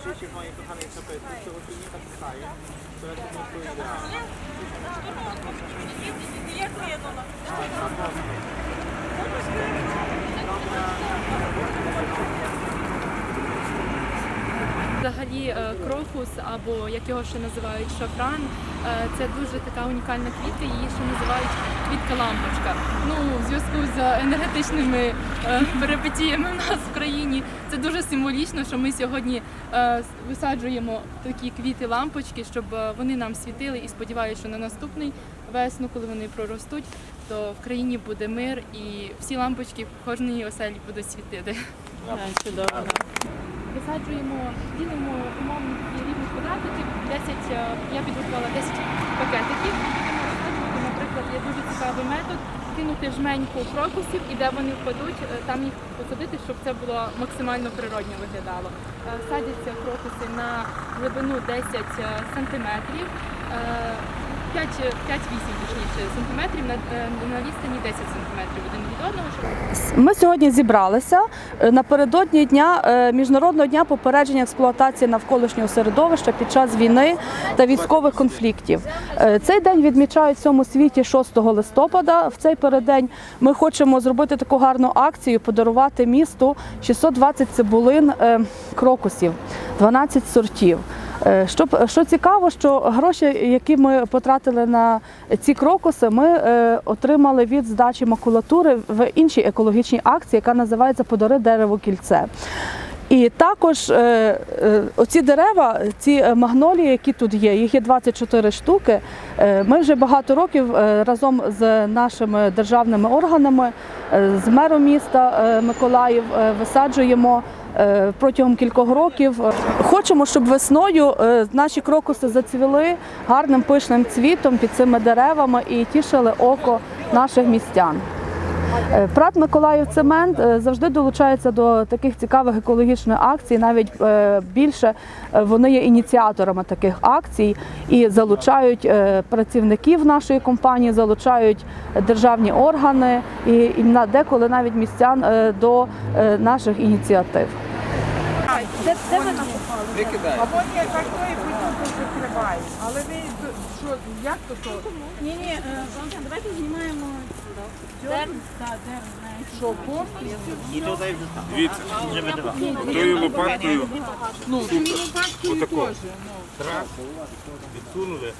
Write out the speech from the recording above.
Oczywiście w mojej kochanej czapeczce, co oczywiście tak staje, to ja się nie odpowiedziałem. Dziękuję do nas. Взагалі е, крокус, або як його ще називають шафран, е, це дуже така унікальна квітка, її ще називають квітка лампочка. Ну, у зв'язку з енергетичними е, перипетіями в нас в країні це дуже символічно, що ми сьогодні висаджуємо такі квіти лампочки, щоб вони нам світили і сподіваюся, що на наступний весну, коли вони проростуть, то в країні буде мир і всі лампочки в кожній оселі будуть світити. Чудово. Висаджуємо, ділимо умовно такі рівні квадратики, 10, е, я підготувала 10 пакетиків. Наприклад, є дуже цікавий метод кинути жменьку крокусів і де вони впадуть, е, там їх посадити, щоб це було максимально природньо виглядало. Е, Садяться крокуси на глибину 10 сантиметрів. 5-8 точніше сантиметрів на, на відстані 10 сантиметрів один від одного, щоб Ми сьогодні зібралися е, напередодні дня е, міжнародного дня попередження експлуатації навколишнього середовища під час війни та військових конфліктів. Е, Цей день відмічають в цьому світі 6 листопада. В цей переддень ми хочемо зробити таку гарну акцію, подарувати місту 620 цибулин крокусів, 12 сортів. Е, Щоб що цікаво, що гроші, які ми потратили на ці крокуси, ми е, отримали від здачі макулатури в іншій екологічній акції, яка називається Подари дерево кільце. І також е, е, оці дерева, ці е, магнолії, які тут є, їх є 24 штуки. Е, Ми вже багато років е, разом з нашими державними органами, е, з мером міста е, Миколаїв е, висаджуємо е, протягом кількох років. Е, Хочемо, щоб весною е, наші крокуси зацвіли гарним пишним цвітом під цими деревами і тішили око наших містян. Е, Прат Миколаїв Цемент е, завжди долучається до таких цікавих екологічних акцій. Навіть е, більше е, вони є ініціаторами таких акцій і залучають е, працівників нашої компанії, залучають державні органи і, деколи навіть містян е, до е, наших ініціатив. Або ні, так то і потім закриваю. Але ви д- що, як то то? Ні, ні, давайте знімаємо дерн. Так, дерн, знаєте. Що, повністю? Дивіться, тою лопаткою Ну, Отако. теж. Ну. відсунули.